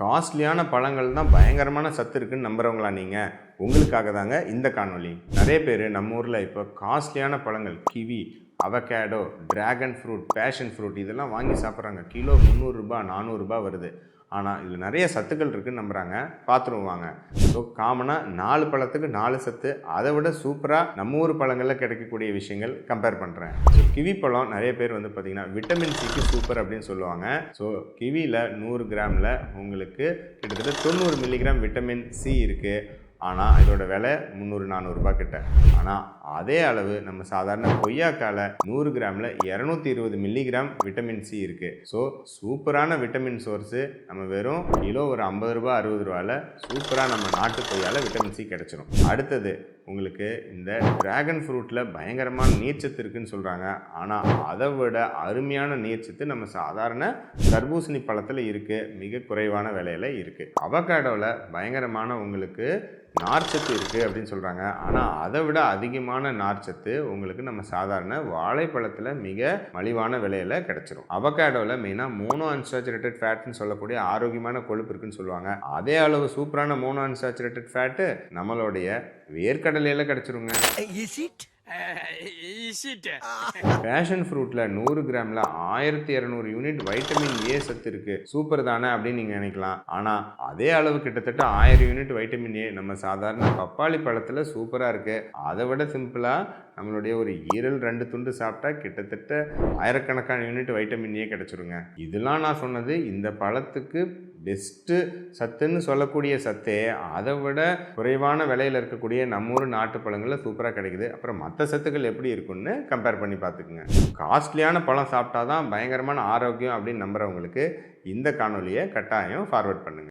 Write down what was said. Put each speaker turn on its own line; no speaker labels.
காஸ்ட்லியான பழங்கள் தான் பயங்கரமான சத்து இருக்குன்னு நம்புகிறவங்களா நீங்கள் உங்களுக்காக தாங்க இந்த காணொளி. நிறைய பேர் நம்ம ஊரில் இப்போ காஸ்ட்லியான பழங்கள் kiwi avocado dragon fruit passion fruit இதெல்லாம் வாங்கி சாப்பிட்றாங்க. கிலோ முந்நூறுரூபா நானூறுரூபா வருது. ஆனால் இதில் நிறைய சத்துக்கள் இருக்குன்னு நம்புகிறாங்க பார்த்துருவாங்க ஸோ காமனாக நாலு பழத்துக்கு நாலு சத்து. அதை விட சூப்பராக நம்ம ஊர் பழங்களில் கிடைக்கக்கூடிய விஷயங்கள் கம்பேர் பண்ணுறேன் ஸோ கிவி பழம் நிறைய பேர் வந்து பார்த்திங்கன்னா விட்டமின் சிக்கு சூப்பர் அப்படின்னு சொல்லுவாங்க. ஸோ கிவியில் நூறு கிராமில் உங்களுக்கு கிட்டத்தட்ட தொண்ணூறு மில்லிகிராம் விட்டமின் சி இருக்குது ஆனால் இதோட விலை முந்நூறு நானூறுரூபா கிட்ட. ஆனால் அதே அளவு நம்ம சாதாரண கொய்யாக்கால நூறு கிராமில் இரநூத்தி இருபது மில்லிகிராம் விட்டமின் சி இருக்குது ஸோ சூப்பரான விட்டமின் சோர்ஸு நம்ம வெறும் கிலோ ஒரு ஐம்பது ரூபா அறுபது ரூபாயில் சூப்பராக நம்ம நாட்டு கொய்யால் விட்டமின் சி கிடச்சிரும். அடுத்தது உங்களுக்கு இந்த டிராகன் ஃப்ரூட்டில் பயங்கரமான நீர்ச்சத்து இருக்குன்னு சொல்கிறாங்க ஆனால் அதை விட அருமையான நீர்ச்சத்து நம்ம சாதாரண தர்பூசணி பழத்தில் இருக்குது மிக குறைவான விலையில் இருக்குது அவகாடோவில் பயங்கரமான உங்களுக்கு நார்ச்சத்து இருக்குது அப்படின்னு சொல்கிறாங்க ஆனால் அதை விட அதிகமான நார்ச்சத்து உங்களுக்கு நம்ம சாதாரண வாழைப்பழத்தில் மிக மலிவான விலையில் கிடச்சிரும். அவகேடோவில் மெயினாக மோனோ அன்சாச்சுரேட்டட் ஃபேட்னு சொல்லக்கூடிய ஆரோக்கியமான கொழுப்பு இருக்குன்னு சொல்லுவாங்க. அதே அளவு சூப்பரான மோனோ அன்சாச்சுரேட்டட் ஃபேட்டு நம்மளுடைய வேர்க்கடலையில் கிடச்சிருங்க.
Is?
பேஷன் ஃப்ரூட்டில் நூறு கிராமில் ஆயிரத்தி இரநூறு யூனிட் வைட்டமின் ஏ சத்து இருக்குது சூப்பர் தானே அப்படின்னு நீங்கள் நினைக்கலாம். ஆனால் அதே அளவு கிட்டத்தட்ட ஆயிரம் யூனிட் வைட்டமின் ஏ நம்ம சாதாரண பப்பாளி பழத்தில் சூப்பராக இருக்குது அதை விட சிம்பிளாக நம்மளுடைய ஒரு ஈரல் ரெண்டு துண்டு சாப்பிட்டா கிட்டத்தட்ட ஆயிரக்கணக்கான யூனிட் வைட்டமின் ஏ கிடச்சிருங்க. இதெல்லாம் நான் சொன்னது இந்த பழத்துக்கு பெஸ்ட்டு சத்துன்னு சொல்லக்கூடிய சத்தே அதை விட குறைவான விலையில் இருக்கக்கூடிய நம்ம ஊர் நாட்டு பழங்களில் சூப்பராக கிடைக்குது. அப்புறம் மற்ற சத்துக்கள் எப்படி இருக்குன்னு கம்பேர் பண்ணி பார்த்துக்குங்க. காஸ்ட்லியான பழம் சாப்பிட்டா தான் பயங்கரமான ஆரோக்கியம் அப்படின்னு நம்புறவங்களுக்கு இந்த காணொலியை கட்டாயம் ஃபார்வர்ட் பண்ணுங்கள்